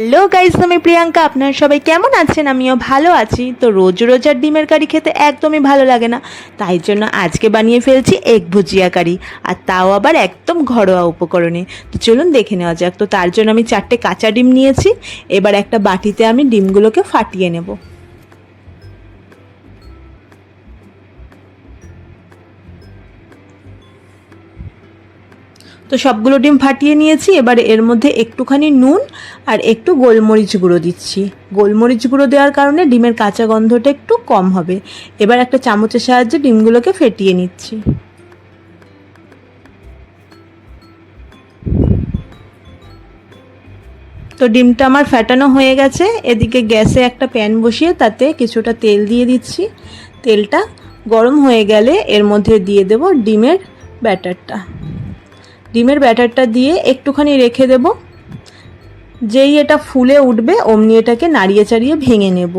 Hello guys, আমি প্রিয়াঙ্কা। আপনারা সবাই কেমন আছেন? আমিও ভালো আছি। তো রোজ রোজ আর ডিমের কারি খেতে একদমই ভালো লাগে না। তাই জন্য আজকে বানিয়ে ফেলছি এক ভুজিয়া কারি, আর তাও আবার একদম ঘরোয়া উপকরণে। তো চলুন দেখে নেওয়া যাক। তো তার জন্য আমি চারটে কাঁচা ডিম নিয়েছি। এবার একটা বাটিতে আমি ডিমগুলোকে ফাটিয়ে নেব। তো সবগুলো ডিম ফাটিয়ে নিয়েছি, এবার এর মধ্যে একটুখানি নুন আর একটু গোলমরিচ গুঁড়ো দিচ্ছি। গোলমরিচ গুঁড়ো দেওয়ার কারণে ডিমের কাঁচা গন্ধটা একটু কম হবে। এবার একটা চামচের সাহায্যে ডিমগুলোকে ফেটিয়ে নিচ্ছি। তো ডিমটা আমার ফ্যাটানো হয়ে গেছে। এদিকে গ্যাসে একটা প্যান বসিয়ে তাতে কিছুটা তেল দিয়ে দিচ্ছি। তেলটা গরম হয়ে গেলে এর মধ্যে দিয়ে দেব ডিমের ব্যাটারটা। ডিমের ব্যাটারটা দিয়ে একটুখানি রেখে দেব। যেই এটা ফুলে উঠবে, অমনি এটাকে নাড়িয়ে চাড়িয়ে ভেঙে নেব।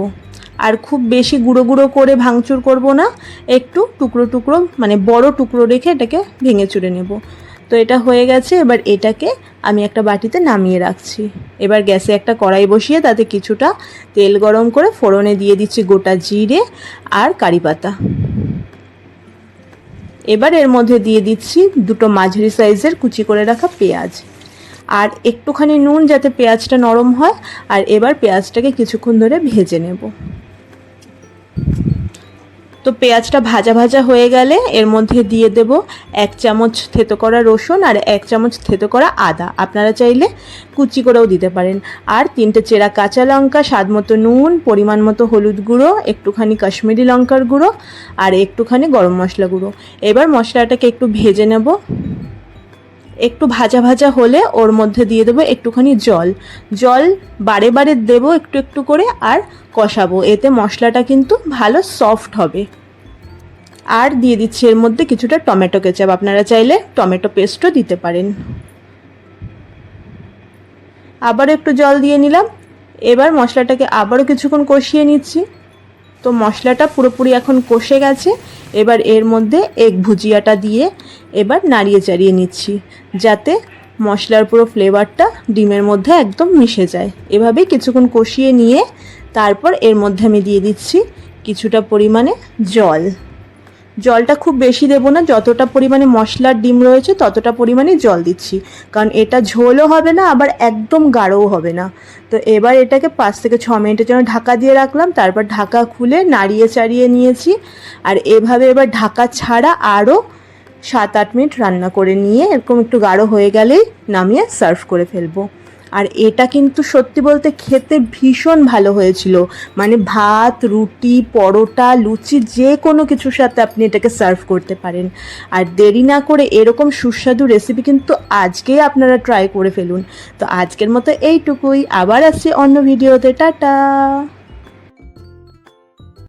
আর খুব বেশি গুঁড়ো গুঁড়ো করে ভাঙচুর করব না, একটু টুকরো টুকরো মানে বড় টুকরো রেখে এটাকে ভেঙে চুড়ে নেব। তো এটা হয়ে গেছে, এবার এটাকে আমি একটা বাটিতে নামিয়ে রাখছি। এবার গ্যাসে একটা কড়াই বসিয়ে তাতে কিছুটা তেল গরম করে ফোড়নে দিয়ে দিচ্ছি গোটা জিরে আর কারি পাতা। এবার এর মধ্যে দিয়ে দিচ্ছি দুটো মাঝারি সাইজের কুচি করে রাখা পেঁয়াজ। আর একটুখানি নুন যাতে পেঁয়াজটা নরম হয়, আর এবার পেঁয়াজটাকে কিছুক্ষণ ধরে ভেজে নেব। তো পেঁয়াজটা ভাজা ভাজা হয়ে গেলে এর মধ্যে দিয়ে দেব এক চামচ থেতো করা রসুন আর এক চামচ থেতো করা আদা। আপনারা চাইলে কুচি করেও দিতে পারেন। আর তিনটে চেরা কাঁচা লঙ্কা, স্বাদ মতো নুন, পরিমাণ মতো হলুদ গুঁড়ো, একটুখানি কাশ্মীরি লঙ্কার গুঁড়ো আর একটুখানি গরম মশলা গুঁড়ো। এবার মশলাটাকে একটু ভেজে নেব। একটু ভাজা ভাজা হলে ওর মধ্যে দিয়ে দেবো একটুখানি জল। জল বারে বারে দেবো একটু একটু করে আর কষাবো। এতে মশলাটা কিন্তু ভালো সফট হবে। আর দিয়ে দিচ্ছি এর মধ্যে কিছুটা টমেটো কেচাপ। আপনারা চাইলে টমেটো পেস্টও দিতে পারেন। আবার একটু জল দিয়ে নিলাম। এবার মশলাটাকে আবারও কিছুক্ষণ কষিয়ে নিচ্ছি। তো মশলাটা পুরোপুরি এখন কষে গেছে। এবার এর মধ্যে এগ ভুজিয়াটা দিয়ে এবার নাড়িয়ে চাড়িয়ে নিচ্ছি, যাতে মশলার পুরো ফ্লেভারটা ডিমের মধ্যে একদম মিশে যায়। এভাবেই কিছুক্ষণ কষিয়ে নিয়ে তারপর এর মধ্যে আমি দিয়ে দিচ্ছি কিছুটা পরিমাণে জল। জলটা খুব বেশি দেবো না। যতটা পরিমাণে মশলার ডিম রয়েছে, ততটা পরিমাণে জল দিচ্ছি। কারণ এটা ঝোলও হবে না, আবার একদম গাঢ়ও হবে না। তো এবার এটাকে পাঁচ থেকে ছ মিনিটের জন্য ঢাকা দিয়ে রাখলাম। তারপর ঢাকা খুলে নাড়িয়ে চাড়িয়ে নিয়েছি। আর এভাবে এবার ঢাকা ছাড়া আরও সাত আট মিনিট রান্না করে নিয়ে এরকম একটু গাঢ় হয়ে গেলেই নামিয়ে সার্ভ করে ফেলব। আর এটা কিন্তু সত্যি বলতে খেতে ভীষণ ভালো হয়েছিল। মানে ভাত, রুটি, পরোটা, লুচি যে কোনো কিছুর সাথে আপনি এটাকে সার্ভ করতে পারেন। আর দেরি না করে এরকম সুস্বাদু রেসিপি কিন্তু আজকেই আপনারা ট্রাই করে ফেলুন। তো আজকের মতো এইটুকুই। আবার আসছি অন্য ভিডিওতে টাটা!